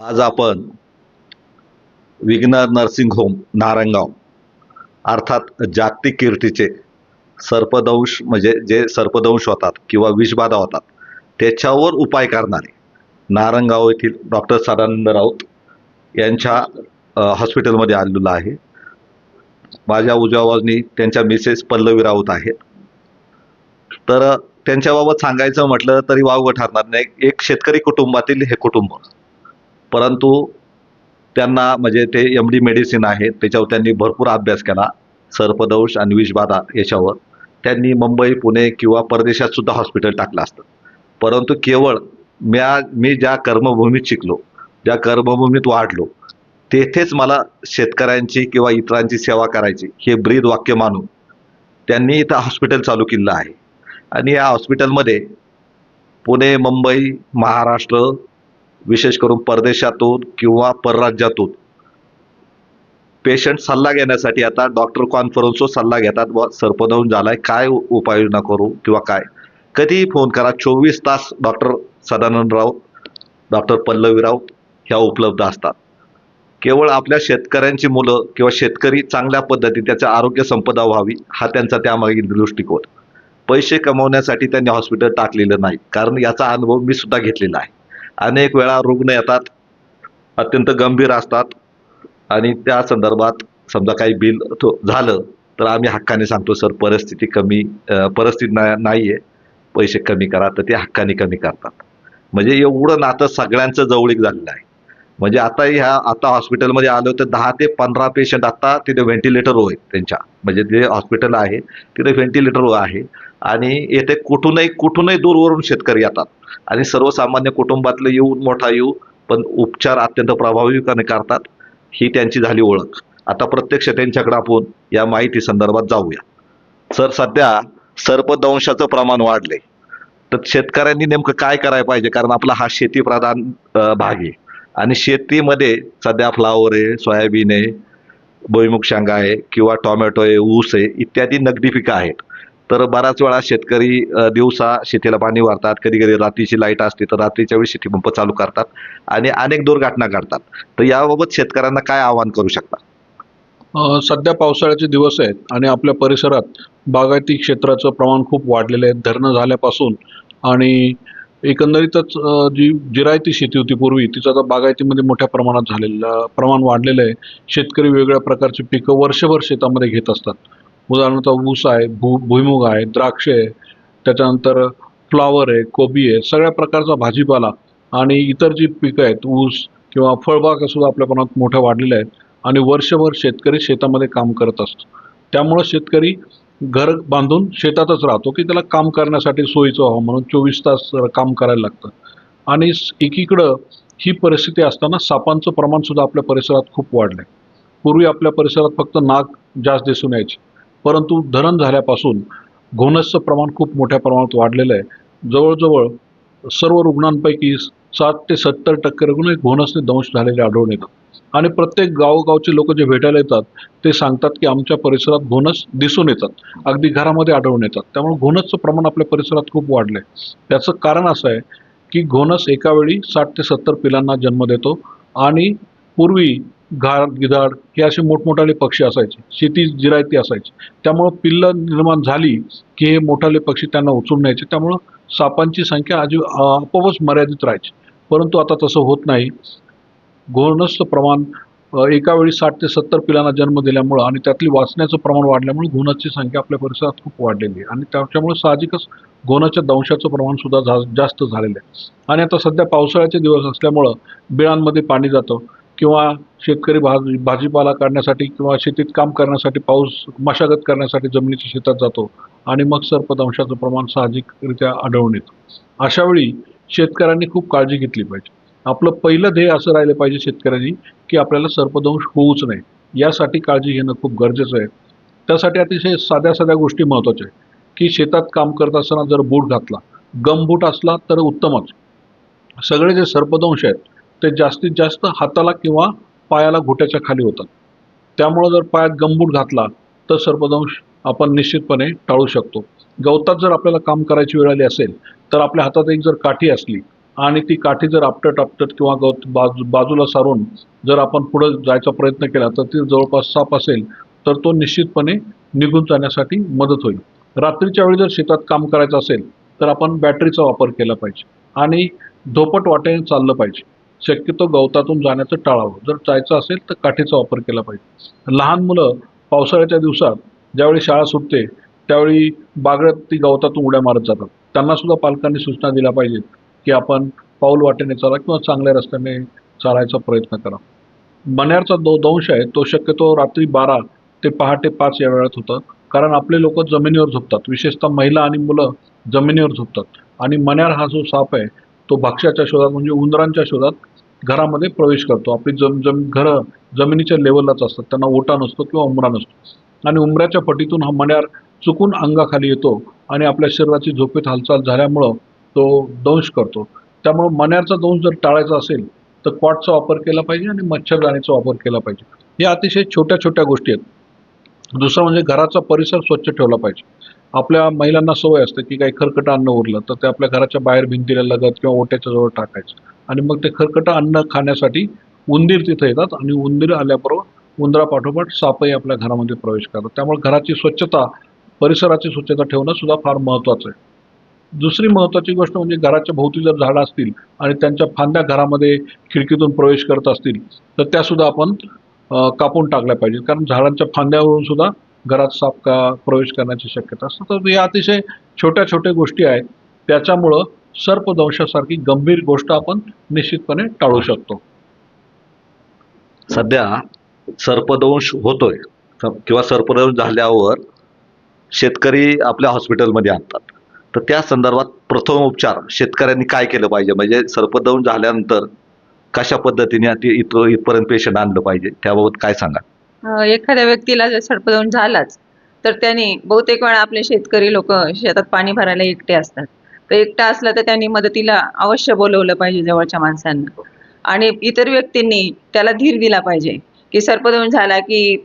आज आपण विघ्नर nursing home Narangaon अर्थात जागतिक कीर्तीचे सर्पदंश म्हणजे जे सर्पदंश होतात किंवा विषबाधा होतात त्याच्यावर उपाय करणारे नारंगाव येथील डॉक्टर सदानंद राऊत यांच्या हॉस्पिटलमध्ये आलेलो आहे. माझ्या उजव्या बाजूनी त्यांच्या मिसेस पल्लवी राऊत आहेत. तर त्यांच्याबाबत सांगायचं म्हटलं तरी वावगं ठरणार नाही. एक शेतकरी कुटुंबातील हे कुटुंब परंतु त्यांना म्हणजे ते एम डी मेडिसिन आहे त्याच्यावर त्यांनी भरपूर अभ्यास केला. सर्पदंश आणि विषबाधा याच्यावर. त्यांनी मुंबई पुणे किंवा परदेशात सुद्धा हॉस्पिटल टाकलं असतं. परंतु केवळ म्या मी ज्या कर्मभूमीत शिकलो ज्या कर्मभूमीत वाढलो तेथेच मला शेतकऱ्यांची किंवा इतरांची सेवा करायची हे ब्रीद वाक्य मानून त्यांनी इथं हॉस्पिटल चालू केलं आहे. आणि या हॉस्पिटलमध्ये पुणे मुंबई महाराष्ट्र विशेष करून परदेशातून किंवा परराज्यातून. पेशंट सल्ला घेण्यासाठी आता डॉक्टर कॉन्फरन्सवर सल्ला घेतात. व सर्पदंश झालाय. काय उपाययोजना करू किंवा काय? कधीही फोन करा. चोवीस तास डॉक्टर सदानंद राऊत डॉक्टर पल्लवीराव ह्या उपलब्ध असतात. केवळ आपल्या शेतकऱ्यांची मुलं किंवा शेतकरी चांगल्या पद्धती त्याच्या आरोग्य संपदा व्हावी हा त्यांचा त्यामागील दृष्टिकोन. पैसे कमवण्यासाठी त्यांनी हॉस्पिटल टाकलेलं नाही. कारण याचा अनुभव मी सुद्धा घेतलेला आहे. अनेक वेळा रुग्ण येतात अत्यंत गंभीर असतात आणि त्या संदर्भात समजा काही बिल तो झालं तर आम्ही हक्काने सांगतो सर परिस्थिती कमी परिस्थिती ना नाही आहे पैसे कमी करा. तर ते हक्काने कमी करतात. म्हणजे एवढं नातं सगळ्यांचं जवळीक झालेलं आहे. म्हणजे आता ह्या आता हॉस्पिटलमध्ये आलो तर दहा ते पंधरा पेशंट आता तिथे व्हेंटिलेटर आहेत त्यांच्या. म्हणजे जे हॉस्पिटल आहे तिथे व्हेंटिलेटर आहे. आणि येथे कुठूनही कुठूनही दूरवरून शेतकरी येतात. आणि सर्वसामान्य कुटुंबातले येऊन मोठा येऊ पण उपचार अत्यंत प्रभावीपणे करतात ही त्यांची झाली ओळख. आता प्रत्यक्ष त्यांच्याकडे आपण या माहिती संदर्भात जाऊया. सर सध्या सर्पदंशाचं प्रमाण वाढले तर शेतकऱ्यांनी नेमकं काय करायला पाहिजे? कारण आपला हा शेतीप्रधान भाग आहे. आणि शेतीमध्ये सध्या फ्लावर आहे सोयाबीन आहे भुईमुग शेंगा आहे किंवा टोमॅटो आहे ऊस आहे इत्यादी नगदी पिकं आहेत. तर बऱ्याच वेळा शेतकरी दिवसा शेतीला पाणी वारतात कधी कधी रात्रीची लाइट असते तर रात्रीच्या वेळी शेती पंप चालू करतात आणि अनेक दुर्घटना घडतात. तर याबाबत शेतकऱ्यांना काय आवाहन करू शकता? सध्या पावसाळ्याचे दिवस आहेत आणि आपल्या परिसरात बागायती क्षेत्राचं प्रमाण खूप वाढलेलं आहे. धरणं झाल्यापासून आणि एकंदरीतच जी जिरायती शेती होती पूर्वी तिचं आता बागायतीमध्ये मोठ्या प्रमाणात झालेलं प्रमाण वाढलेलं आहे. शेतकरी वेगवेगळ्या प्रकारची पिकं वर्षभर शेतामध्ये घेत असतात. उदाहरणार्थ ऊस आहे भू भुईमुग आहे द्राक्ष आहे त्याच्यानंतर फ्लावर आहे कोबी आहे सगळ्या प्रकारचा भाजीपाला आणि इतर जी पिकं आहेत ऊस किंवा फळबागा सुद्धा आपल्या प्रमाणात मोठ्या वाढलेल्या आहेत आणि वर्षभर शेतकरी शेतामध्ये काम करत असतो. त्यामुळं शेतकरी घर बांधून शेतातच राहतो की त्याला काम करण्यासाठी सोयीचं व्हावं म्हणून चोवीस तास काम करायला लागतं. आणि एकीकडं ही परिस्थिती असताना सापांचं प्रमाणसुद्धा आपल्या परिसरात खूप वाढलं आहे पूर्वी आपल्या परिसरात फक्त नाग जास्त दिसून यायची. परंतु धरण झाल्यापासून घोणसचं प्रमाण खूप मोठ्या प्रमाणात वाढलेलं आहे. जवळजवळ सर्व रुग्णांपैकी सात ते सत्तर टक्के रुग्ण हे घोणसने दंश झालेले आढळून येतात. आणि प्रत्येक गावोगावचे लोक जे भेटायला येतात ते सांगतात की आमच्या परिसरात घोणस दिसून येतात. अगदी घरामध्ये आढळून येतात. त्यामुळे घोणसचं प्रमाण आपल्या परिसरात खूप वाढलं आहे त्याचं कारण असं आहे की घोणस एकावेळी साठ ते सत्तर पिलांना जन्म देतो आणि पूर्वी घाड गिधाड हे असे मोठमोठाले पक्षी असायचे. शेती जिरायती असायची. त्यामुळं पिल्लं निर्माण झाली की हे मोठाले पक्षी त्यांना उचलून न्यायचे. त्यामुळं सापांची संख्या अजी आपोआपच मर्यादित राहायची. परंतु आता तसं होत नाही. घोणसचं प्रमाण एकावेळी एका वेळी साठ ते सत्तर पिलांना जन्म दिल्यामुळं आणि त्यातली वाचण्याचं प्रमाण वाढल्यामुळे घोणाची संख्या आपल्या परिसरात खूप वाढलेली आहे. आणि त्याच्यामुळे साहजिकच घोणाच्या दंशाचं प्रमाण सुद्धा जा जास्त झालेलं आहे. आणि आता सध्या पावसाळ्याचे दिवस असल्यामुळं बिळांमध्ये पाणी जातं. किंवा शेतकरी भाजी भाजीपाला काढण्यासाठी किंवा शेतीत काम करण्यासाठी पाऊस मशागत करण्यासाठी जमिनीच्या शेतात जातो आणि मग सर्पदंशाचं प्रमाण साहजिकरित्या आढळून येतं. अशावेळी शेतकऱ्यांनी खूप काळजी घेतली पाहिजे. आपलं पहिलं ध्येय असं राहिलं पाहिजे शेतकऱ्यांनी की आपल्याला सर्पदंश होऊच नये. यासाठी काळजी घेणं खूप गरजेचं आहे. त्यासाठी अतिशय साध्या साध्या गोष्टी महत्त्वाच्या आहेत की शेतात काम करत असताना जर बूट घातला गम बूट असला तर उत्तमच. सगळे जे सर्पदंश आहेत ते जास्तीत जास्त हाताला किंवा पायाला घोट्याच्या खाली होतात. त्यामुळं जर पायात गंबूट घातला तर सर्पदंश आपण निश्चितपणे टाळू शकतो. गवतात जर आपल्याला काम करायची वेळ आली असेल तर आपल्या हातात एक जर काठी असली आणि ती काठी जर आपटत आपटत किंवा गवत बाजू बाजूला सारून जर आपण पुढे जायचा प्रयत्न केला तर ती जवळपास साप असेल तर तो निश्चितपणे निघून जाण्यासाठी मदत होईल. रात्रीच्या वेळी जर शेतात काम करायचं असेल तर आपण बॅटरीचा वापर केला पाहिजे आणि धोपट वाटेने चाललं पाहिजे. शक्यतो गवतातून जाण्याचं टाळावं. जर जायचं असेल तर काठीचा वापर केला पाहिजे. लहान मुलं पावसाळ्याच्या दिवसात ज्यावेळी शाळा सुटते त्यावेळी बागडत ती गवतातून उड्या मारत जातात. त्यांना सुद्धा पालकांनी सूचना दिल्या पाहिजेत की आपण पाऊल वाटेने चाला किंवा चांगल्या रस्त्याने चालायचा प्रयत्न करा. मन्यारचा दो दंश आहे तो शक्यतो रात्री बारा ते पहाटे पाच या वेळात होतं. कारण आपले लोक जमिनीवर झोपतात. विशेषतः महिला आणि मुलं जमिनीवर झोपतात. आणि मण्यार हा जो साप आहे तो भक्ष्याच्या शोधात म्हणजे उंदरांच्या शोधात घरामध्ये प्रवेश करतो. आपली जम जम घरं जमिनीच्या लेवललाच असतात. त्यांना ओटा नसतो किंवा उमरा नसतो. आणि उमऱ्याच्या पटीतून हा मण्यार चुकून अंगाखाली येतो आणि आपल्या शरीराची झोपेत हालचाल झाल्यामुळं तो दंश करतो. त्यामुळं मण्यारचा दंश जर टाळायचा असेल तर क्वाटचा वापर केला पाहिजे आणि मच्छरदाणीचा वापर केला पाहिजे. या अतिशय छोट्या छोट्या गोष्टी आहेत. दुसरं म्हणजे घराचा परिसर स्वच्छ ठेवला पाहिजे. आपल्या महिलांना सवय असते की काही खरकटं अन्न उरलं तर ते आपल्या घराच्या बाहेर भिंतीला लगत किंवा ओट्याच्या जवळ टाकायचं. आणि मग ते खरकटं अन्न खाण्यासाठी उंदीर तिथे येतात आणि उंदीर आल्याबरोबर उंदरापाठोपाठ सापही आपल्या घरामध्ये प्रवेश करतात. त्यामुळे घराची स्वच्छता परिसराची स्वच्छता ठेवणं सुद्धा फार महत्त्वाचं आहे. दुसरी महत्त्वाची गोष्ट म्हणजे घराच्या भोवती जर झाडं असतील आणि त्यांच्या फांद्या घरामध्ये खिडकीतून प्रवेश करत असतील तर त्यासुद्धा आपण कापून टाकल्या पाहिजेत. कारण झाडांच्या फांद्यावरून सुद्धा घरात साप का प्रवेश करण्याची शक्यता असते. तर या अतिशय छोट्या छोट्या गोष्टी आहेत. त्याच्यामुळं सर्पदंशासारखी गंभीर गोष्ट आपण निश्चितपणे टाळू शकतो. सध्या सर्पदंश होतोय. किंवा सर्पदंश झाल्यावर शेतकरी आपल्या हॉस्पिटलमध्ये आणतात. तर त्या संदर्भात प्रथम उपचार शेतकऱ्यांनी काय केलं पाहिजे? म्हणजे सर्पदंश झाल्यानंतर कशा पद्धतीने ते इथपर्यंत पेशंट आणलं पाहिजे? त्याबाबत काय सांगा एखाद्या व्यक्तीला जर सर्पदंश झालाच तर त्याने बहुतेक वेळा आपले शेतकरी लोक शेतात पाणी भरायला एकटे असतात. तर एकटा असला तर त्यांनी मदतीला अवश्य बोलवलं पाहिजे जवळच्या माणसांना. आणि इतर व्यक्तींनी त्याला धीर दिला पाहिजे की सर्पदंश झाला की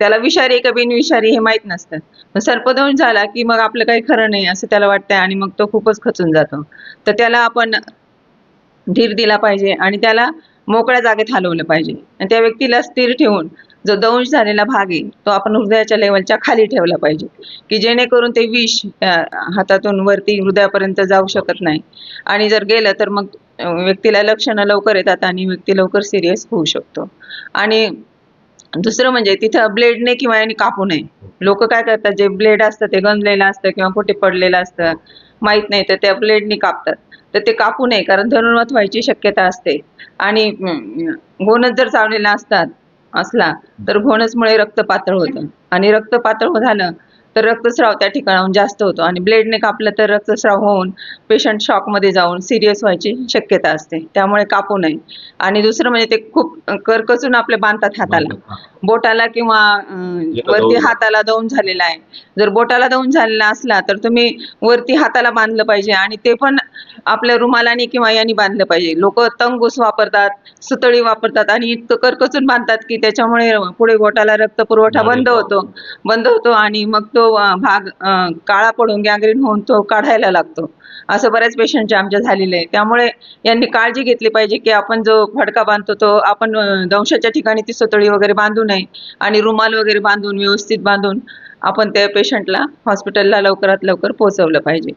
त्याला विषारी आहे का बिनविषारी हे माहीत नसतं. मग सर्पदंश झाला की मग आपलं काही खरं नाही असं त्याला वाटतंय आणि मग तो खूपच खचून जातो. तर त्याला आपण धीर दिला पाहिजे आणि त्याला मोकळ्या जागेत हलवलं पाहिजे. आणि त्या व्यक्तीला स्थिर ठेवून जो दंश झालेला भाग आहे तो आपण हृदयाच्या लेवलच्या खाली ठेवला पाहिजे. की जेणेकरून ते विष हातातून वरती हृदयापर्यंत जाऊ शकत नाही. आणि जर गेलं तर मग व्यक्तीला लक्षणं लवकर येतात आणि व्यक्ती लवकर सिरियस होऊ शकतो. आणि दुसरं म्हणजे तिथं ब्लेडने किंवा याने कापू नये. लोक काय करतात जे ब्लेड असतं ते गंजलेलं असतं किंवा कुठे पडलेलं असतं माहीत नाही तर त्या ब्लेडने कापतात. तर ते कापू नये कारण धनुर्वत व्हायची शक्यता असते. आणि अं, जर चावलेला असतात असला तर घोणसमुळे रक्त पातळ होतं. आणि रक्त पातळ झालं तर रक्तस्राव त्या ठिकाणाहून जास्त होतो आणि ब्लेडने कापलं तर रक्तस्राव होऊन पेशंट शॉकमध्ये जाऊन सिरियस व्हायची शक्यता असते. त्यामुळे कापू नये. आणि दुसरं म्हणजे ते खूप करकचून आपले बांधतात हाताला. बोटाला किंवा वरती हाताला दौन झालेला आहे. जर बोटाला दौन झालेला असला तर तुम्ही वरती हाताला बांधलं पाहिजे आणि ते पण आपल्या रुमालाने किंवा याने बांधलं पाहिजे. लोक तंगूस वापरतात सुतळी वापरतात आणि इतकं करकचून बांधतात की त्याच्यामुळे पुढे बोटाला रक्त पुरवठा बंद होतो. बंद होतो आणि मग तो भाग काळा पडून गँग्रीन होऊन तो काढायला लागतो. असं बऱ्याच पेशंटचे आमच्या झालेले आहे त्यामुळे यांनी काळजी घेतली पाहिजे की आपण जो फडका बांधतो तो आपण दंशाच्या ठिकाणी ती सुतळी वगैरे बांधू नये आणि रुमाल वगैरे बांधून व्यवस्थित बांधून आपण त्या पेशंटला हॉस्पिटलला लवकरात लवकर पोहोचवलं पाहिजे.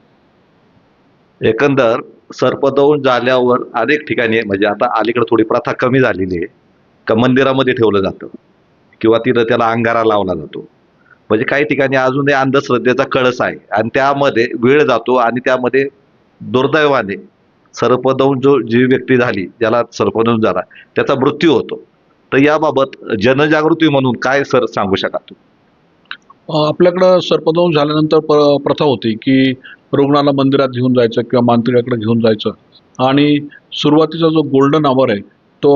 एकंदर सर्पदौन झाल्यावर अनेक ठिकाणी म्हणजे आता अलीकडे थोडी प्रथा कमी झालेली आहे. का मंदिरामध्ये ठेवलं जातं. किंवा तिथं त्याला अंगारा लावला जातो. म्हणजे काही ठिकाणी अजूनही अंधश्रद्धेचा कळस आहे. आणि त्यामध्ये वेळ जातो आणि त्यामध्ये दुर्दैवाने सर्पदंश जो जी व्यक्ती झाली ज्याला सर्पदंश झाला त्याचा मृत्यू होतो. तर याबाबत जनजागृती म्हणून काय सर सांगू शकाल तू आपल्याकडं सर्पदंश झाल्यानंतर प प्रथा होती की रुग्णाला मंदिरात घेऊन जायचं किंवा मांत्रिकाकडे घेऊन जायचं. आणि सुरुवातीचा जो गोल्डन आवर आहे तो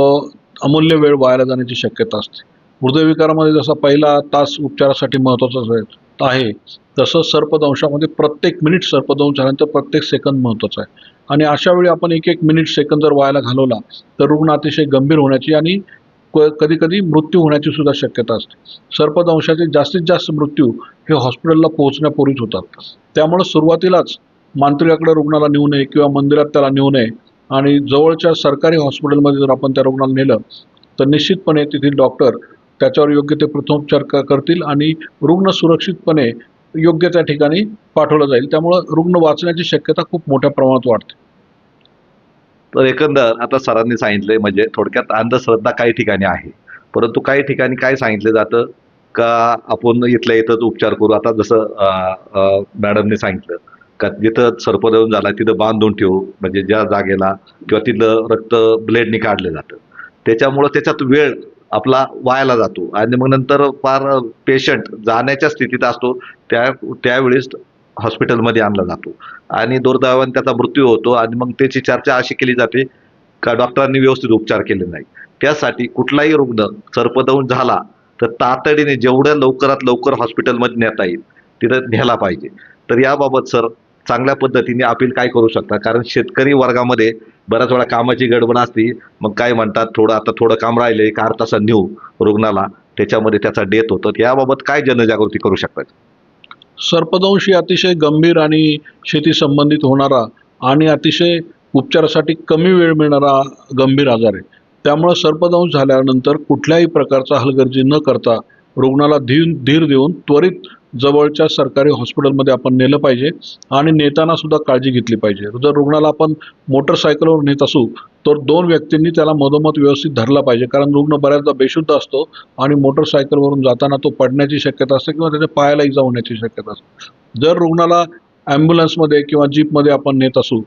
अमूल्य वेळ वायाला जाण्याची शक्यता असते. हृदयविकारामध्ये जसा पहिला तास उपचारासाठी महत्त्वाचा आहे तसं सर्पदंशामध्ये प्रत्येक मिनिट सर्पदंश झाल्यानंतर प्रत्येक सेकंद महत्त्वाचा आहे. आणि अशा वेळी आपण एक एक मिनिट सेकंद जर वायाला घालवला तर रुग्ण अतिशय गंभीर होण्याची आणि कधी कधी मृत्यू होण्याची सुद्धा शक्यता असते. सर्पदंशाचे जास्तीत जास्त मृत्यू हे हॉस्पिटलला पोहोचण्यापूर्वीच होतात. त्यामुळं सुरुवातीलाच मांत्रिकाकडे रुग्णाला नेऊ नये किंवा मंदिरात त्याला नेऊ नये आणि जवळच्या सरकारी हॉस्पिटलमध्ये जर आपण त्या रुग्णाला नेलं तर निश्चितपणे तेथील डॉक्टर त्याच्यावर योग्य ते प्रथमोपचार क- करतील आणि रुग्ण सुरक्षितपणे योग्य त्या ठिकाणी पाठवलं जाईल. त्यामुळं रुग्ण वाचण्याची शक्यता खूप मोठ्या प्रमाणात वाढते. तर एकंदर आता सरांनी सांगितले म्हणजे थोडक्यात अंधश्रद्धा काही ठिकाणी आहे. परंतु काही ठिकाणी काय सांगितलं जातं? का आपण इथल्या इथंच उपचार करू? आता जसं मॅडमने सांगितलं का जिथं सर्पदंश झाला तिथं बांधून ठेवू म्हणजे ज्या जागेला किंवा तिथलं रक्त ब्लेडनी काढलं जातं. त्याच्यामुळं त्याच्यात वेळ आपला वायाला जातो. आणि मग नंतर फार पेशंट जाण्याच्या स्थितीत असतो त्या त्यावेळेस हॉस्पिटलमध्ये आणला जातो. आणि दुर्दैवाने त्याचा मृत्यू होतो आणि मग त्याची चर्चा अशी केली जाते का डॉक्टरांनी व्यवस्थित उपचार केले नाही त्यासाठी कुठलाही रुग्ण सर्पदंश झाला तर तातडीने जेवढ्या लवकरात लवकर हॉस्पिटलमध्ये नेता येईल तिथं नेला पाहिजे. तर याबाबत सर चांगल्या पद्धतीने अपील काय करू शकता? कारण शेतकरी वर्गामध्ये बऱ्याच वेळा कामाची गडबड असती मग काय म्हणतात? थोडं आता थोडं काम राहिले एक अर्धा तासा नेऊ रुग्णाला त्याच्यामध्ये त्याचा डेथ होतो. याबाबत काय जनजागृती करू शकतात सर्पदंश ही अतिशय गंभीर आणि शेती संबंधित होणारा आणि अतिशय उपचारासाठी कमी वेळ मिळणारा गंभीर आजार आहे. त्यामुळं सर्पदंश झाल्यानंतर कुठल्याही प्रकारचा हलगर्जी न करता रुग्णाला धीर धीर देऊन त्वरित जवळच्या सरकारी हॉस्पिटलमध्ये आपण नेलं पाहिजे आणि नेताना सुद्धा काळजी घेतली पाहिजे. जर रुग्णाला आपण मोटरसायकलवर नेत असू तर दोन व्यक्तींनी त्याला मधोमध व्यवस्थित धरला पाहिजे. कारण रुग्ण बऱ्याचदा बेशुद्ध असतो आणि मोटरसायकलवरून जाताना तो पडण्याची शक्यता असते किंवा त्याच्या पायाला इजा होण्याची शक्यता असते. जर रुग्णाला ॲम्ब्युलन्समध्ये किंवा जीपमध्ये आपण नेत असू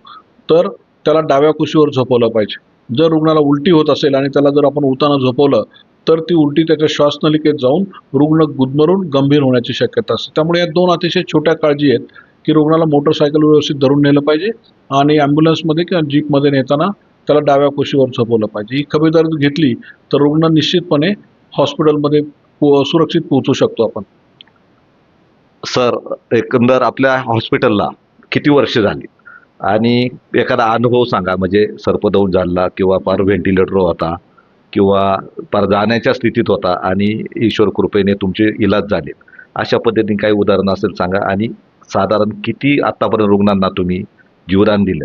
तर त्याला डाव्या कुशीवर झोपवलं पाहिजे. जर रुग्णाला उलटी होत असेल आणि त्याला जर आपण उताना झोपवलं तर ती उलटी त्याच्या श्वासनलिकेत जाऊन रुग्ण गुदमरून गंभीर होण्याची शक्यता असते. त्यामुळे या दोन अतिशय छोट्या काळजी आहेत की रुग्णाला मोटरसायकल व्यवस्थित धरून नेलं पाहिजे आणि ॲम्ब्युलन्समध्ये किंवा जीपमध्ये नेताना त्याला डाव्या कुशीवर झोपवलं पाहिजे. ही खबरदारी घेतली तर रुग्ण निश्चितपणे हॉस्पिटलमध्ये सुरक्षित पोहोचू शकतो आपण. सर एकंदर आपल्या हॉस्पिटलला किती वर्ष झाली? आणि एखादा अनुभव सांगा म्हणजे सर्पदौन झाला किंवा फार व्हेंटिलेटर होता. किंवा फार जाण्याच्या स्थितीत होता आणि ईश्वर कृपेने तुमचे इलाज झाले. अशा पद्धतीने काही उदाहरणं असेल सांगा आणि साधारण किती आतापर्यंत रुग्णांना तुम्ही जीवदान दिलं?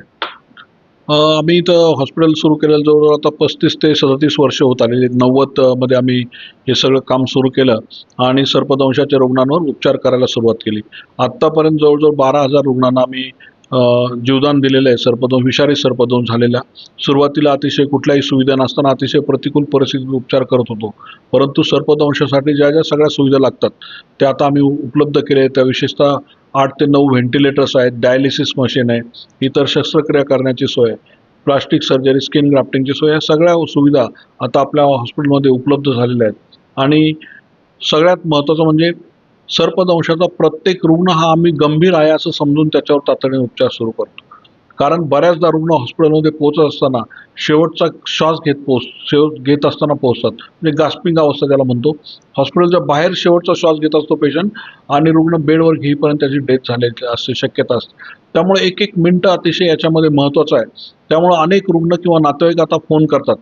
आम्ही इथं हॉस्पिटल सुरू केलेलं जवळजवळ आता पस्तीस ते सदतीस वर्ष होत आलेली आहेत. नव्वदमध्ये आम्ही हे सगळं काम सुरू केलं आणि सर्पदंशाच्या रुग्णांवर उपचार करायला सुरुवात केली. आत्तापर्यंत जवळजवळ बारा हजार रुग्णांना आम्ही जीवदान दिलेलं आहे सर्पदंश विषारी सर्पदंश झालेल्या सुरुवातीला अतिशय कुठल्याही सुविधा नसताना अतिशय प्रतिकूल परिस्थितीत उपचार करत होतो. परंतु सर्पदंशासाठी ज्या ज्या सगळ्या सुविधा लागतात त्या आता आम्ही उपलब्ध केल्या आहेत. त्या विशेषतः आठ ते नऊ व्हेंटिलेटर्स आहेत डायलिसिस मशीन आहे इतर शस्त्रक्रिया करण्याची सोय आहे प्लास्टिक सर्जरी स्किन ग्राफ्टिंगची सोय या सगळ्या सुविधा आता आपल्या हॉस्पिटलमध्ये उपलब्ध झालेल्या आहेत. आणि सगळ्यात महत्त्वाचं म्हणजे सर्पदंशाचा प्रत्येक रुग्ण हा आम्ही गंभीर आहे असं समजून त्याच्यावर तातडीने उपचार सुरू करतो. कारण बऱ्याचदा रुग्ण हॉस्पिटलमध्ये पोहोचत असताना शेवटचा श्वास घेत पोच शेवट घेत असताना पोहोचतात. म्हणजे गास्पिंग अवस्था त्याला म्हणतो. हॉस्पिटलच्या बाहेर शेवटचा श्वास घेत असतो पेशंट आणि रुग्ण बेडवर घेईपर्यंत त्याची डेथ झाल्याची असते शक्यता असते. त्यामुळे एक एक मिनटं अतिशय याच्यामध्ये महत्त्वाचं आहे. त्यामुळे अनेक रुग्ण किंवा नातेवाईक आता फोन करतात.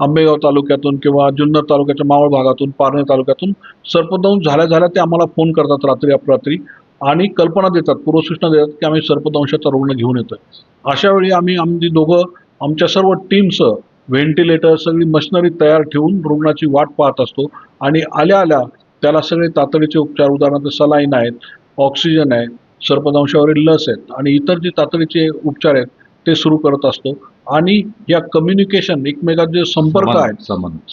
आंबेगाव तालुक्यातून किंवा जुन्नर तालुक्याच्या मावळ भागातून पारणे तालुक्यातून सर्पदंश झाल्या झाल्या ते आम्हाला फोन करतात रात्री अपरात्री आणि कल्पना देतात पूर्वसूचना देतात की आम्ही सर्पदंशाचा रुग्ण घेऊन येतोय. अशा वेळी आम्ही आमची दोघं आमच्या सर्व टीमचं व्हेंटिलेटर सगळी मशिनरी तयार ठेवून रुग्णाची वाट पाहत असतो आणि आल्या आल्या त्याला सगळे तातडीचे उपचार उदाहरणार्थ सलाईन आहेत ऑक्सिजन आहे सर्पदंशावरील लस आहेत आणि इतर जे तातडीचे उपचार आहेत ते सुरू करत असतो. आणि या कम्युनिकेशन एकमेकात जे संपर्क आहे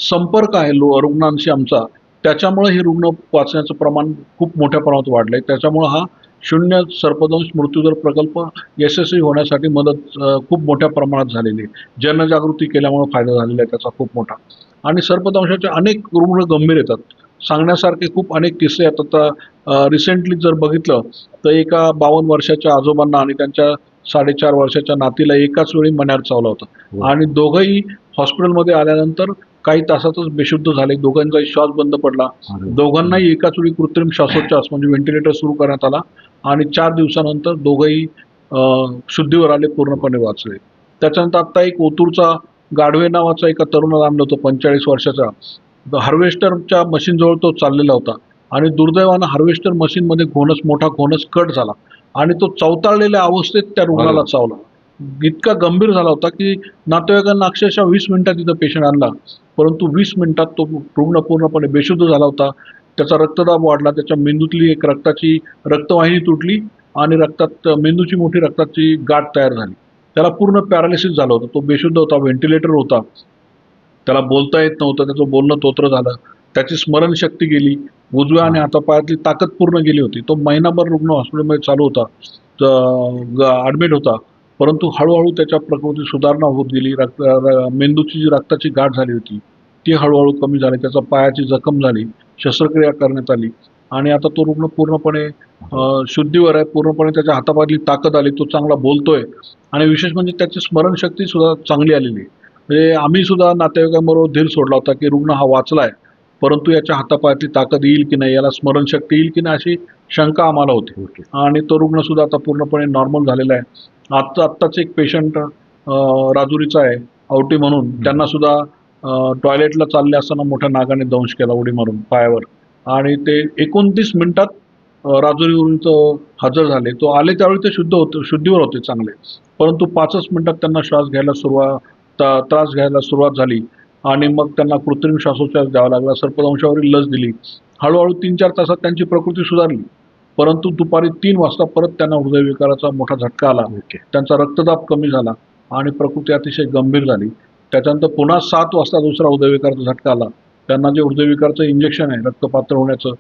संपर्क आहे लो रुग्णांशी आमचा त्याच्यामुळे हे रुग्ण वाचण्याचं प्रमाण खूप मोठ्या प्रमाणात वाढलंय. त्याच्यामुळे हा शून्य सर्पदंश मृत्यूदर प्रकल्प यशस्वी होण्यासाठी मदत खूप मोठ्या प्रमाणात झालेली आहे. जनजागृती केल्यामुळे फायदा झालेला आहे त्याचा खूप मोठा. आणि सर्पदंशाचे अनेक रुग्ण गंभीर येतात. सांगण्यासारखे खूप अनेक किस्से आहेत. आता रिसेंटली जर बघितलं तर एका बावन्न वर्षाच्या आजोबांना आणि त्यांच्या साडेचार वर्षाच्या नातीला एकाच वेळी मण्यार चावला होता. हो. आणि दोघंही हॉस्पिटलमध्ये आल्यानंतर काही तासातच बेशुद्ध झाले. दोघांचाही श्वास बंद पडला. दोघांनाही एकाच वेळी कृत्रिम श्वासोच्छ्वास म्हणजे व्हेंटिलेटर सुरू करण्यात आला आणि चार दिवसानंतर दोघंही शुद्धीवर आले पूर्णपणे वाचले. त्याच्यानंतर आता एक ओतूरचा गाढवे नावाचा एका तरुणाला आणलं होतं पंचेचाळीस वर्षाचा. हार्वेस्टरच्या मशीनजवळ तो चाललेला होता आणि दुर्दैवानं हार्वेस्टर मशीनमध्ये घोणस मोठा घोणस कट झाला. आणि तो चवताळलेल्या अवस्थेत त्या रुग्णाला. चावला. इतका गंभीर झाला होता की नातेवाईकांना अक्षरशः वीस मिनिटात तिथं पेशंट आणला. परंतु वीस मिनिटात तो रुग्ण पूर्णपणे बेशुद्ध झाला होता. त्याचा रक्तदाब वाढला. त्याच्या मेंदूतली एक रक्ताची रक्तवाहिनी तुटली आणि रक्तात मेंदूची मोठी रक्ताची गाठ तयार झाली. त्याला पूर्ण पॅरालिसिस झालं होतं. तो बेशुद्ध होता व्हेंटिलेटर होता. त्याला बोलता येत नव्हतं. त्याचं बोलणं तोत्र झालं. त्याची स्मरणशक्ती गेली. उजव्या आणि हातापायातली ताकद पूर्ण गेली होती. तो महिनाभर रुग्ण हॉस्पिटलमध्ये चालू होता. ॲडमिट होता. परंतु हळूहळू त्याच्या प्रकृती सुधारणा होत गेली. रक्त मेंदूची जी रक्ताची गाठ झाली होती ती हळूहळू कमी झाली. त्याचा पायाची जखम झाली. शस्त्रक्रिया करण्यात आली. आणि आता तो रुग्ण पूर्णपणे शुद्धीवर आहे. पूर्णपणे त्याच्या हातापायतली ताकद आली. तो चांगला बोलतोय. आणि विशेष म्हणजे त्याची स्मरणशक्ती सुद्धा चांगली आलेली आहे. म्हणजे आम्ही सुद्धा नातेवाईकांबरोबर धीर सोडला होता की रुग्ण हा वाचलाय. परंतु याच्या हातापायातली ताकद येईल की नाही याला स्मरणशक्ती येईल की नाही अशी शंका आम्हाला होती. आणि तो रुग्ण सुद्धा आता पूर्णपणे नॉर्मल झालेला आहे. आत्ता आत्ताच एक पेशंट राजुरीचा आहे आवटी म्हणून. त्यांना सुद्धा टॉयलेटला चालले असताना मोठ्या नागाने दंश केला उडी मारून पायावर. आणि ते एकोणतीस मिनिटात राजुरीवरून तो हजर झाले. तो आले त्यावेळी ते शुद्ध होते शुद्धीवर होते चांगले. परंतु पाचच मिनिटात त्यांना श्वास घ्यायला सुरुवात त्रास घ्यायला सुरुवात झाली. आणि मग त्यांना कृत्रिम श्वासोच्छवास द्यावा लागला. सर्पदंशावरील लस दिली. हळूहळू तीन चार तासात त्यांची प्रकृती सुधारली. परंतु दुपारी तीन वाजता परत त्यांना हृदयविकाराचा मोठा झटका आला. त्यांचा रक्तदाब कमी झाला आणि प्रकृती अतिशय गंभीर झाली. त्याच्यानंतर पुन्हा सात वाजता दुसरा हृदयविकाराचा झटका आला. त्यांना जे हृदयविकारचं इंजेक्शन आहे रक्त पातळ होण्याचं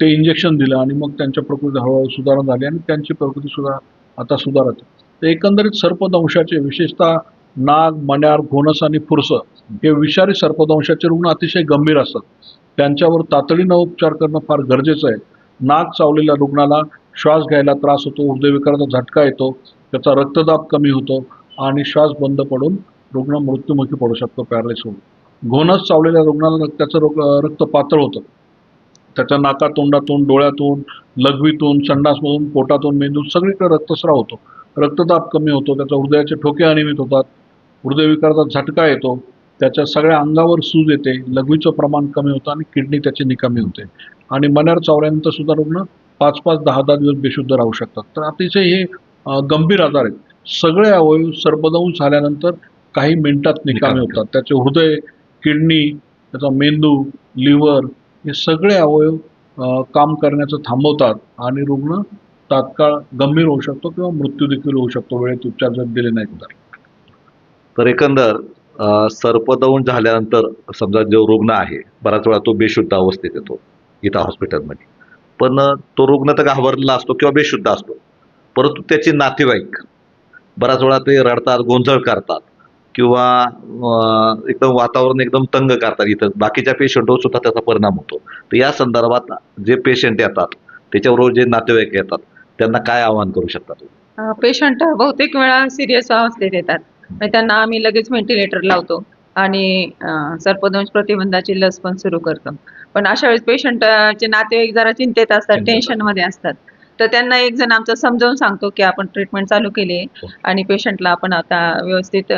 ते इंजेक्शन दिलं आणि मग त्यांच्या प्रकृती हळूहळू सुधारणा झाली आणि त्यांची प्रकृती सुद्धा आता सुधारत. तर एकंदरीत सर्पदंशाचे विशेषतः नाग मण्यार घोणस आणि फुरस हे विषारी सर्पदंशाचे रुग्ण अतिशय गंभीर असतात. त्यांच्यावर तातडीनं उपचार करणं फार गरजेचं आहे. नाक चावलेल्या रुग्णाला श्वास घ्यायला त्रास होतो हृदयविकाराचा झटका येतो त्याचा रक्तदाब कमी होतो आणि श्वास बंद पडून रुग्ण मृत्युमुखी पडू शकतो पॅरालिस होऊन. घोणस चावलेल्या रुग्णाला त्याचं रोग रक्त पातळ होतं. त्याच्या नाकातोंडातून डोळ्यातून लघवीतून संडासमधून पोटातून मेंदू सगळीकडे रक्तस्राव होतो. रक्तदाब कमी होतो त्याचा हृदयाचे ठोके अनियमित होतात. हृदयविकाराचा झटका येतो त्याच्या सगळ्या अंगावर सूज येते लघवीचं प्रमाण कमी होतं आणि किडनी त्याची निकामी होते. आणि मण्यार चावल्यानंतर सुद्धा रुग्ण पाच पाच दहा दहा दिवस बेशुद्ध राहू शकतात. तर अतिशय हे गंभीर आजार आहेत. सगळे अवयव सर्पदंश झाल्यानंतर काही मिनिटात निकामी होतात. त्याचे हृदय किडनी त्याचा मेंदू लिव्हर हे सगळे अवयव काम करण्याचं थांबवतात आणि रुग्ण तात्काळ गंभीर होऊ शकतो किंवा मृत्यू देखील होऊ शकतो. वेळेत उपचार जर दिले नाहीत तर. तर एकंदर सर्पदौन झाल्यानंतर समजा जो रुग्ण आहे बराच वेळा तो बेशुद्ध अवस्थेत येतो इथं हॉस्पिटलमध्ये. पण तो रुग्ण तर घाबरलेला असतो किंवा बेशुद्ध असतो. परंतु त्याचे नातेवाईक बराच वेळा ते रडतात गोंधळ करतात किंवा एकदम वातावरण एकदम तंग करतात इथं. बाकीच्या पेशंटवर सुद्धा त्याचा परिणाम होतो. तर या संदर्भात जे पेशंट येतात त्याच्याबरोबर जे नातेवाईक येतात त्यांना काय आवाहन करू शकतात पेशंट बहुतेक वेळा सिरियस अवस्थेत येतात. त्यांना आम्ही लगेच व्हेंटिलेटर लावतो आणि सर्पदंश प्रतिबंधाची लस पण सुरू करतो. पण अशा वेळेस पेशंटचे नातेवाईक जरा चिंतेत असतात चिंतेत टेन्शनमध्ये असतात. तर त्यांना एक जण आमचं समजावून सांगतो की आपण ट्रीटमेंट चालू केली आहे आणि पेशंटला आपण आता व्यवस्थित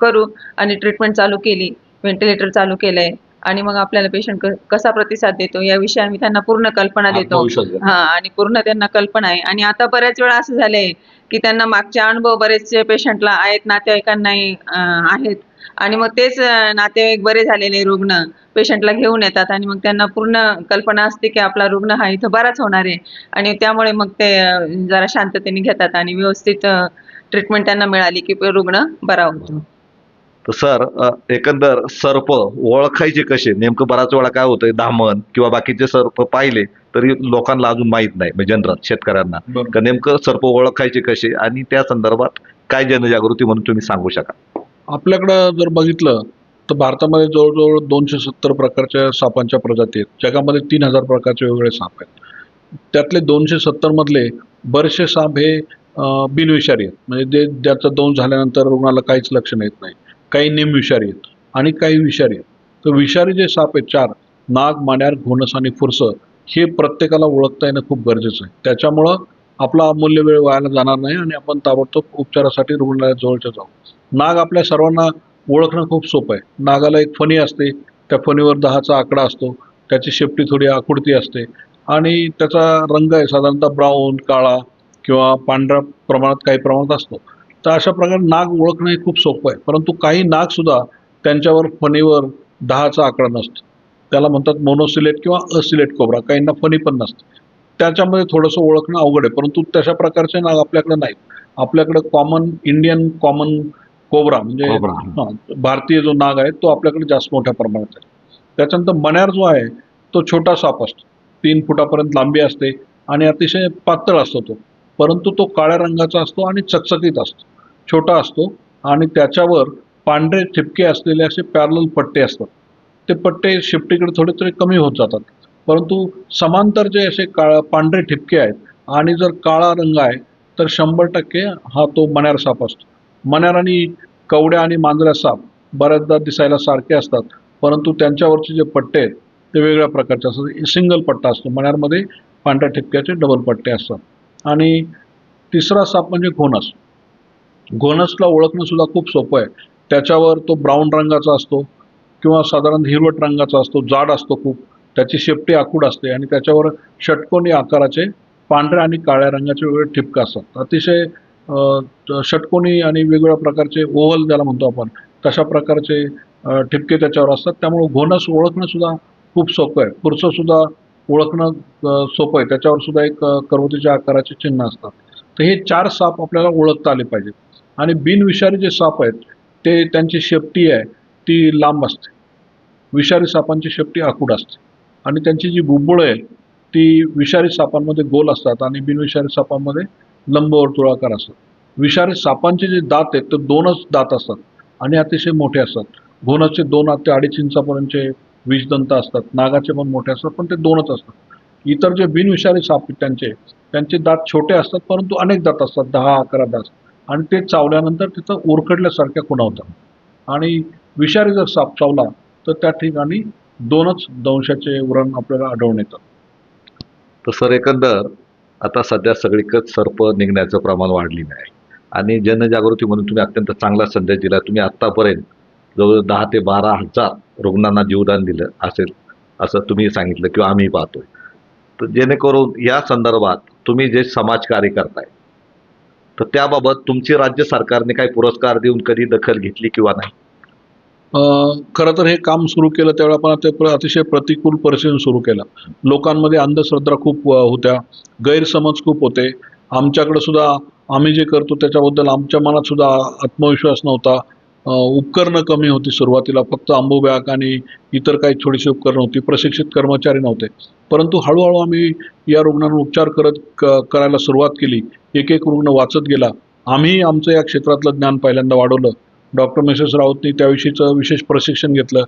करू आणि ट्रीटमेंट चालू केली व्हेंटिलेटर चालू केलंय. आणि मग आपल्याला पेशंट कसा प्रतिसाद देतो याविषयी आम्ही त्यांना पूर्ण कल्पना देतो. हा आणि पूर्ण त्यांना कल्पना आहे. आणि आता बऱ्याच वेळा असं झालंय की त्यांना मागचे अनुभव बरेचसे पेशंटला आहेत नातेवाईकांनाही आहेत. आणि मग तेच नातेवाईक बरे झालेले रुग्ण. पेशंटला घेऊन येतात आणि मग त्यांना पूर्ण कल्पना असते की आपला रुग्ण हा इथं बराच होणार आहे. आणि त्यामुळे मग ते जरा शांततेने घेतात आणि व्यवस्थित ट्रीटमेंट त्यांना मिळाली की रुग्ण बरा होतो. तर सर एकंदर सर्प ओळखायचे कसे? नेमकं बराच वेळा काय होतंय दामन किंवा बाकीचे सर्प पाहिले तरी लोकांना अजून माहीत नाही म्हणजे जनरल शेतकऱ्यांना. का नेमकं सर्प ओळखायचे कसे? आणि त्या संदर्भात काय जनजागृती म्हणून तुम्ही सांगू शकाल? आपल्याकडं जर बघितलं तर भारतामध्ये जवळजवळ दोनशे सत्तर प्रकारच्या सापांच्या प्रजाती आहेत. जगामध्ये तीन हजार प्रकारचे वेगवेगळे साप आहेत. त्यातले दोनशे सत्तर मधले बरेचसे साप हे बिनविषारी आहेत. म्हणजे जे ज्याचा दंश झाल्यानंतर रुग्णाला काहीच लक्षण येत नाही. काही निमविषारी आहेत आणि काही विषारी आहेत. तर विषारी जे साप आहेत चार नाग माण्यार घोणस आणि फुरस हे प्रत्येकाला ओळखता येणं खूप गरजेचं आहे. त्याच्यामुळं आपला अमूल्य वेळ वायाला जाणार नाही आणि आपण ताबडतोब उपचारासाठी रुग्णालयात जवळच्या जाऊ. नाग आपल्या सर्वांना ओळखणं खूप सोपं आहे. नागाला एक फणी असते त्या फणीवर दहाचा आकडा असतो त्याची शेपटी थोडी आकुडती असते आणि त्याचा रंग आहे साधारणतः ब्राऊन काळा किंवा पांढऱ्या प्रमाणात काही प्रमाणात असतो. तर अशा प्रकारे नाग ओळखणं हे खूप सोपं आहे. परंतु काही नाग सुद्धा त्यांच्यावर फणीवर दहाचा आकडा नसतो. त्याला म्हणतात मोनोसिलेट किंवा असिलेट कोबरा काहींना फणी पण नसते. त्याच्यामध्ये थोडंसं ओळखणं अवघड आहे. परंतु तशा प्रकारचे नाग आपल्याकडे नाहीत. आपल्याकडे कॉमन इंडियन कॉमन कोबरा म्हणजे भारतीय जो नाग आहे तो आपल्याकडे जास्त मोठ्या प्रमाणात आहे. त्याच्यानंतर मण्यार जो आहे तो छोटा साप असतो. तीन फुटापर्यंत लांबी असते आणि अतिशय पातळ असतो तो. परंतु तो काळ्या रंगाचा असतो आणि चकचकीत असतो. छोटा असतो आणि त्याच्यावर पांढरे ठिपके असलेले असे पॅरल पट्टे असतात. ते पट्टे शिफ्टीकडे थोडे तरी कमी होत जातात. परंतु समांतर जे असे काळ पांढरे ठिपके आहेत आणि जर काळा रंग आहे तर शंभर टक्के हा तो मण्यार साप असतो. मण्यार आणि कवड्या आणि मांजऱ्या साप बऱ्याचदा दिसायला सारखे असतात परंतु त्यांच्यावरचे जे पट्टे आहेत ते वेगळ्या प्रकारचे असतात. सिंगल पट्टा असतो. मण्यारमध्ये पांढऱ्या ठिपक्याचे डबल पट्टे असतात. आणि तिसरा साप म्हणजे घोणस. गोनसला ओळखणं सुद्धा खूप सोपं आहे. त्याच्यावर तो ब्राऊन रंगाचा असतो किंवा साधारण हिरवट रंगाचा असतो जाड असतो खूप. त्याची शेपटी आखूड असते आणि त्याच्यावर षटकोनी आकाराचे पांढऱ्या आणि काळ्या रंगाचे वेगवेगळे ठिपकं असतात. अतिशय षटकोनी आणि वेगवेगळ्या प्रकारचे ओव्हल ज्याला म्हणतो आपण तशा प्रकारचे ठिपके त्याच्यावर असतात. त्यामुळे घोणस ओळखणं सुद्धा खूप सोपं आहे. पुरसं सुद्धा ओळखणं सोपं आहे. त्याच्यावर सुद्धा एक करवतीच्या आकाराचे चिन्ह असतात. तर हे चार साप आपल्याला ओळखता आले पाहिजेत. आणि बिनविषारी जे साप आहेत ते त्यांची शेपटी आहे ती लांब असते. विषारी सापांची शेपटी आखूड असते. आणि त्यांची जी बुबुळ आहे ती विषारी सापांमध्ये गोल असतात आणि बिनविषारी सापांमध्ये लंबवर्तुळाकार असतात. विषारी सापांचे जे दात आहेत ते दोनच दात असतात आणि अतिशय मोठे असतात. घोणाचे दोन ते अडीच इंचापर्यंतचे विषदंत असतात. नागाचे पण मोठे असतात पण ते दोनच असतात. इतर जे बिनविषारी साप त्यांचे त्यांचे दात छोटे असतात परंतु अनेक दात असतात दहा अकरा दात. आणि ते चावल्यानंतर तिथं ओरखडल्यासारख्या खुणा होतात आणि विषारी जर साप चावला तर त्या ठिकाणी दोनच दंशाचे व्रण आपल्याला आढळून येतात. तर सर एकंदर आता सध्या सगळीकडे सर्प निघण्याचं प्रमाण वाढलेलं आहे. आणि जनजागृती म्हणून तुम्ही अत्यंत चांगला संदेश दिला. तुम्ही आत्तापर्यंत जवळ दहा ते बारा हजार रुग्णांना जीवदान दिलं असेल असं तुम्ही सांगितलं किंवा आम्ही पाहतोय. तर जेणेकरून या संदर्भात तुम्ही जे समाजकार्य करताय तर त्याबाबत तुमची राज्य सरकारने काही पुरस्कार देऊन कधी दखल घेतली किंवा नाही? खरं तर हे काम सुरू केलं त्यावेळेला आपण ते अतिशय प्रतिकूल परिस्थिती सुरू केलं. लोकांमध्ये अंधश्रद्धा खूप होत्या. गैरसमज खूप होते. आमच्याकडे सुद्धा आम्ही जे करतो त्याच्याबद्दल आमच्या मनात सुद्धा आत्मविश्वास नव्हता. उपकरणं कमी होती सुरुवातीला फक्त आंबोबॅग आणि इतर काही थोडीशी उपकरणं होती प्रशिक्षित कर्मचारी नव्हते. परंतु हळूहळू आम्ही या रुग्णांवर उपचार करत क- करायला सुरुवात केली. एक एक रुग्ण वाचत गेला. आम्ही आमचं या क्षेत्रातलं ज्ञान पहिल्यांदा वाढवलं. डॉक्टर मिसेस राऊतनी त्याविषयीचं विशेष प्रशिक्षण घेतलं.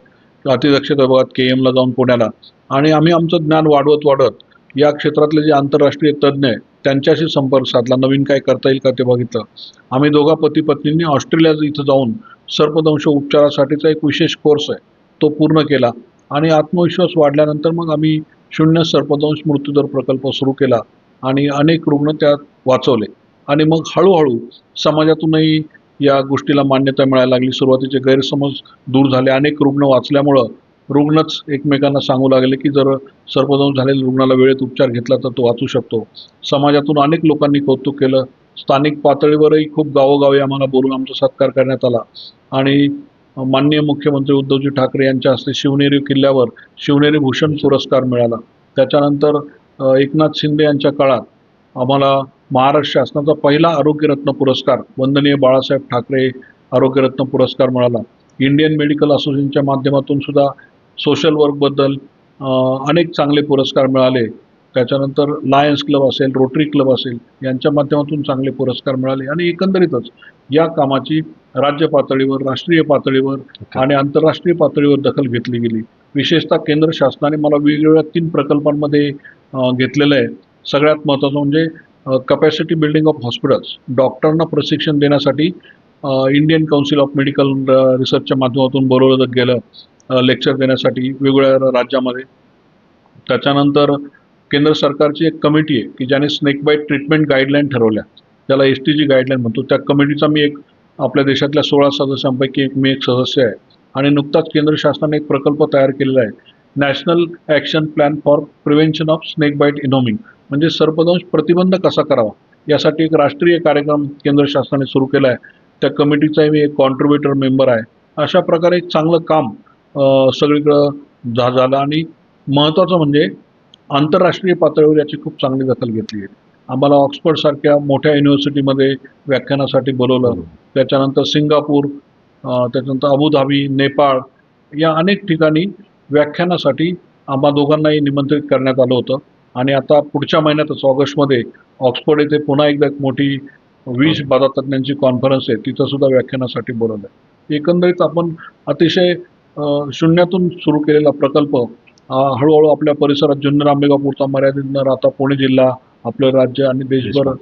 अतिदक्षता विभागात के एमला जाऊन पुण्याला. आणि आम्ही आमचं ज्ञान वाढवत वाढवत या क्षेत्रातले जे आंतरराष्ट्रीय तज्ज्ञ आहे त्यांच्याशी संपर्क साधला. नवीन काय करता येईल का ते बघितलं. आम्ही दोघा पती पत्नींनी ऑस्ट्रेलिया इथं जाऊन सर्पदंश उपचारासाठीचा एक विशेष कोर्स आहे. तो पूर्ण केला आणि आत्मविश्वास वाढल्यानंतर मग आम्ही शून्य सर्पदंश मृत्यूदर प्रकल्प सुरू केला आणि अनेक रुग्ण त्यात वाचवले. आणि मग हळूहळू समाजातूनही या गोष्टीला मान्यता मिळायला लागली. सुरुवातीचे गैरसमज दूर झाले. अनेक रुग्ण वाचल्यामुळं रुग्णच एकमेकांना सांगू लागले की जर सर्पदंश झालेल्या रुग्णाला वेळेत उपचार घेतला तर तो वाचू शकतो. समाजातून अनेक लोकांनी कौतुक केलं. स्थानिक पातळीवरही खूप गावोगावी आम्हाला बोलून आमचा सत्कार करण्यात आला. आणि माननीय मुख्यमंत्री उद्धवजी ठाकरे यांच्या हस्ते शिवनेरी किल्ल्यावर शिवनेरी भूषण पुरस्कार मिळाला. त्याच्यानंतर एकनाथ शिंदे यांच्या काळात आम्हाला महाराष्ट्र शासनाचा पहिला आरोग्यरत्न पुरस्कार वंदनीय बाळासाहेब ठाकरे आरोग्यरत्न पुरस्कार मिळाला. इंडियन मेडिकल असोसिएशनच्या माध्यमातून सुद्धा सोशल वर्कबद्दल अनेक चांगले पुरस्कार मिळाले. त्याच्यानंतर लायन्स क्लब असेल रोटरी क्लब असेल यांच्या माध्यमातून चांगले पुरस्कार मिळाले आणि एकंदरीतच या कामाची राज्य पातळीवर राष्ट्रीय पातळीवर आणि आंतरराष्ट्रीय पातळीवर दखल घेतली गेली. विशेषतः केंद्र शासनाने मला वेगवेगळ्या तीन प्रकल्पांमध्ये घेतलेलं आहे. सगळ्यात महत्त्वाचं म्हणजे कपॅसिटी बिल्डिंग ऑफ हॉस्पिटल्स डॉक्टरांना प्रशिक्षण देण्यासाठी इंडियन काउन्सिल ऑफ मेडिकल रिसर्चच्या माध्यमातून बोलवलं गेलं लेक्चर देण्यासाठी वेगवेगळ्या राज्यामध्ये. त्याच्यानंतर केंद्र सरकारची एक कमिटी आहे की ज्याने स्नेक बाईट ट्रीटमेंट गाईडलाईन ठरवल्या. त्याला एस टी जी गाईडलाईन म्हणतो. त्या कमिटीचा मी एक आपल्या देशातल्या सोळा सदस्यांपैकी एक मी एक सदस्य आहे. आणि नुकताच केंद्र शासनाने एक प्रकल्प तयार केलेला आहे. National action plan for prevention of snake bite envenoming म्हणजे सर्पदंश प्रतिबंध कसा करावा? यासाठी एक राष्ट्रीय कार्यक्रम केंद्र शासनाने सुरू केला आहे. त्या कमिटीचाही मी एक कॉन्ट्रीब्युटर मेंबर आहे. अशा प्रकारे एक चांगलं काम सगळीकडं झा झालं. आणि महत्त्वाचं म्हणजे आंतरराष्ट्रीय पातळीवर याची खूप चांगली दखल घेतली आहे. आम्हाला ऑक्सफर्डसारख्या मोठ्या युनिव्हर्सिटीमध्ये व्याख्यानासाठी बोलवलं. त्याच्यानंतर सिंगापूर त्याच्यानंतर अबुधाबी नेपाळ या अनेक ठिकाणी व्याख्यानासाठी आम्हा दोघांनाही निमंत्रित करण्यात आलं होतं. आणि आता पुढच्या महिन्यातच ऑगस्टमध्ये ऑक्सफोर्ड येथे पुन्हा एकदा एक मोठी वीस बाधा तज्ज्ञांची कॉन्फरन्स आहे. तिथं सुद्धा व्याख्यानासाठी बोलवलं. आहे एकंदरीत आपण अतिशय शून्यातून सुरू केलेला प्रकल्प हळूहळू आपल्या परिसरात जुन्नर आंबेगावपूरचा मर्यादित न राहता पुणे जिल्हा आपलं राज्य आणि देशभर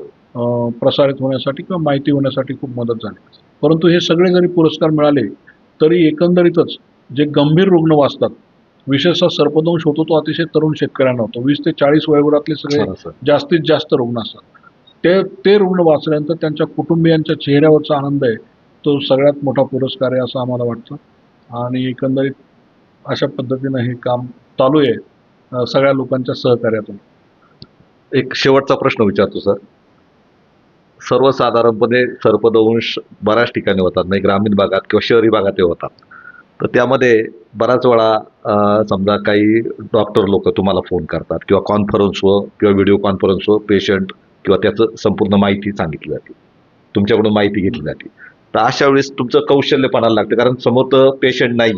प्रसारित होण्यासाठी किंवा माहिती होण्यासाठी खूप मदत झाली. परंतु हे सगळे जरी पुरस्कार मिळाले तरी एकंदरीतच जे गंभीर रुग्ण वाचतात विशेषतः सर्पदंश होतो तो अतिशय तरुण शेतकऱ्यांना होतो. वीस ते चाळीस वयोगटातले सगळे. जास्तीत जास्त रुग्ण असतात. ते ते रुग्ण वाचल्यानंतर त्यांच्या कुटुंबियांच्या चेहऱ्यावरचा आनंद आहे. तो सगळ्यात मोठा पुरस्कार आहे असं आम्हाला वाटतं. आणि एकंदरीत अशा पद्धतीनं हे काम चालू आहे सगळ्या लोकांच्या सहकार्यातून. एक शेवटचा प्रश्न विचारतो सर. सर्वसाधारणपणे सर्पदंश बऱ्याच ठिकाणी होतात नाही ग्रामीण भागात किंवा शहरी भागात होतात. तर त्यामध्ये बऱ्याच वेळा समजा काही डॉक्टर लोक तुम्हाला फोन करतात किंवा कॉन्फरन्सवर किंवा व्हिडिओ कॉन्फरन्सवर पेशंट किंवा त्याचं संपूर्ण माहिती सांगितली जाते. तुमच्याकडून माहिती घेतली जाते. तर अशा वेळेस तुमचं कौशल्य पणाला लागतं कारण समोर तर पेशंट नाही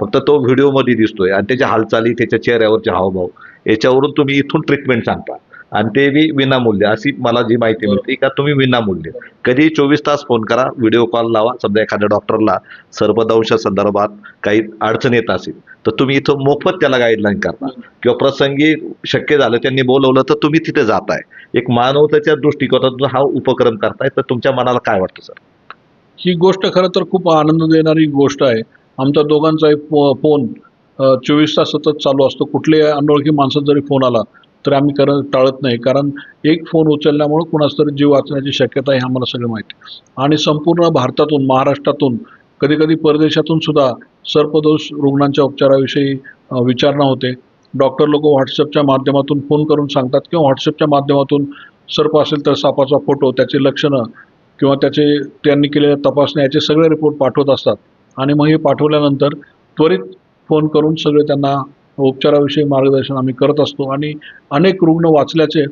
फक्त तो व्हिडिओमध्ये दिसतोय आणि त्याच्या हालचाली त्याच्या चेहऱ्यावरचे हावभाव याच्यावरून तुम्ही इथून ट्रीटमेंट सांगता. आणि ते बी विनामूल्य. अशी मला जी माहिती मिळते का तुम्ही विनामूल्य. कधी चोवीस तास फोन करा व्हिडिओ कॉल लावा. समजा एखाद्या डॉक्टरला सर्पदंशा संदर्भात काही अडचण येत असेल तर तुम्ही इथं मोफत त्याला गाईडलाईन करता किंवा प्रसंगी शक्य झालं त्यांनी बोलवलं तर तुम्ही तिथे जाताय. एक मानवतेच्या दृष्टिकोनातून हा उपक्रम करताय तर तुमच्या मनाला काय वाटतं सर? ही गोष्ट खरं तर खूप आनंद देणारी गोष्ट आहे. आमच्या दोघांचा एक फो- फोन चोवीस तास सतत चालू असतो. कुठल्याही अनोळखी माणसाचा जरी फोन आला तर आम्ही करत टाळत नाही. कारण एक फोन उचलल्यामुळं कुणाचा तरी जीव वाचण्याची शक्यता आहे हे आम्हाला सगळं माहिती आणि संपूर्ण भारतातून महाराष्ट्रातून कधी कधी परदेशातून सुद्धा सर्पदोष रुग्णांच्या उपचाराविषयी विचारणा होते. डॉक्टर लोक व्हॉट्सअपच्या माध्यमातून फोन करून सांगतात किंवा व्हॉट्सअपच्या माध्यमातून सर्प असेल तर सापाचा फोटो त्याची लक्षणं किंवा त्याचे त्यांनी केलेल्या तपासण्या याचे सगळे रिपोर्ट पाठवत असतात. आणि मग हे पाठवल्यानंतर त्वरित फोन करून सगळे त्यांना उपचाराविषयी मार्गदर्शन आम्ही करत असतो. आणि अनेक रुग्ण वाचल्याचे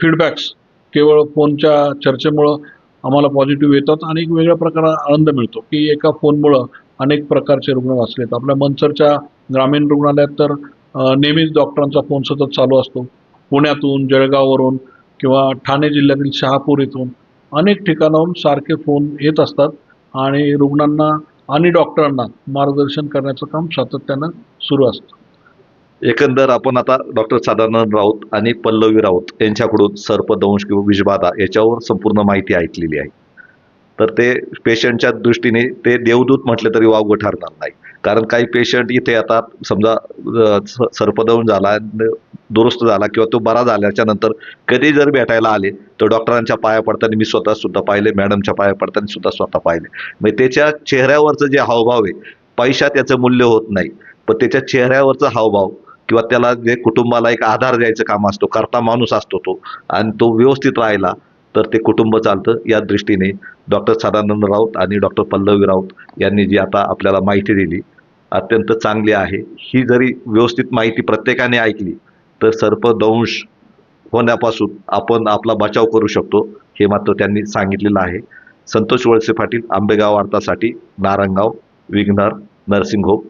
फीडबॅक्स केवळ फोनच्या चर्चेमुळं आम्हाला पॉझिटिव्ह येतात आणि एक वेगळ्या प्रकारे आनंद मिळतो की एका फोनमुळं अनेक प्रकारचे रुग्ण वाचलेत. आपल्या मनसरच्या ग्रामीण रुग्णालयात तर नेहमीच डॉक्टरांचा फोन सतत चालू असतो. पुण्यातून जळगाववरून किंवा ठाणे जिल्ह्यातील शहापूर इथून अनेक ठिकाणाहून सारखे फोन येत असतात आणि रुग्णांना आणि डॉक्टरांना मार्गदर्शन करण्याचं काम सातत्यानं सुरू असतं. एकंदर आपण आता डॉक्टर सदानंद राऊत आणि पल्लवी राऊत यांच्याकडून सर्पदंश किंवा विषबाधा याच्यावर संपूर्ण माहिती ऐकलेली आहे. तर ते पेशंटच्या दृष्टीने ते देवदूत म्हटले तरी वावगं ठरणार नाही. कारण काही पेशंट इथे येतात समजा स- सर्पदंश झाला दुरुस्त झाला किंवा तो बरा झाल्याच्यानंतर कधी जर भेटायला आले तर डॉक्टरांच्या पाया पडताना मी स्वतः सुद्धा पाहिले मॅडमच्या पाया पडताना सुद्धा स्वतः पाहिले. म्हणजे त्याच्या चेहऱ्यावरचं जे हावभाव आहे पैशात त्याचं मूल्य होत नाही. पण त्याच्या चेहऱ्यावरचा हावभाव किंवा त्याला जे कुटुंबाला एक आधार द्यायचं काम असतो करता माणूस असतो तो आणि तो व्यवस्थित राहिला तर ते कुटुंब चालतं. या दृष्टीने डॉक्टर सदानंद राऊत आणि डॉक्टर पल्लवी राऊत यांनी जी आता आपल्याला माहिती दिली अत्यंत चांगली आहे. ही जरी व्यवस्थित माहिती प्रत्येकाने ऐकली तर सर्पदंश होण्यापासून आपण आपला बचाव करू शकतो हे मात्र त्यांनी सांगितलेलं आहे. संतोष वळसे पाटील आंबेगाव वार्तासाठी नारंगाव विघ्नर नर्सिंग होम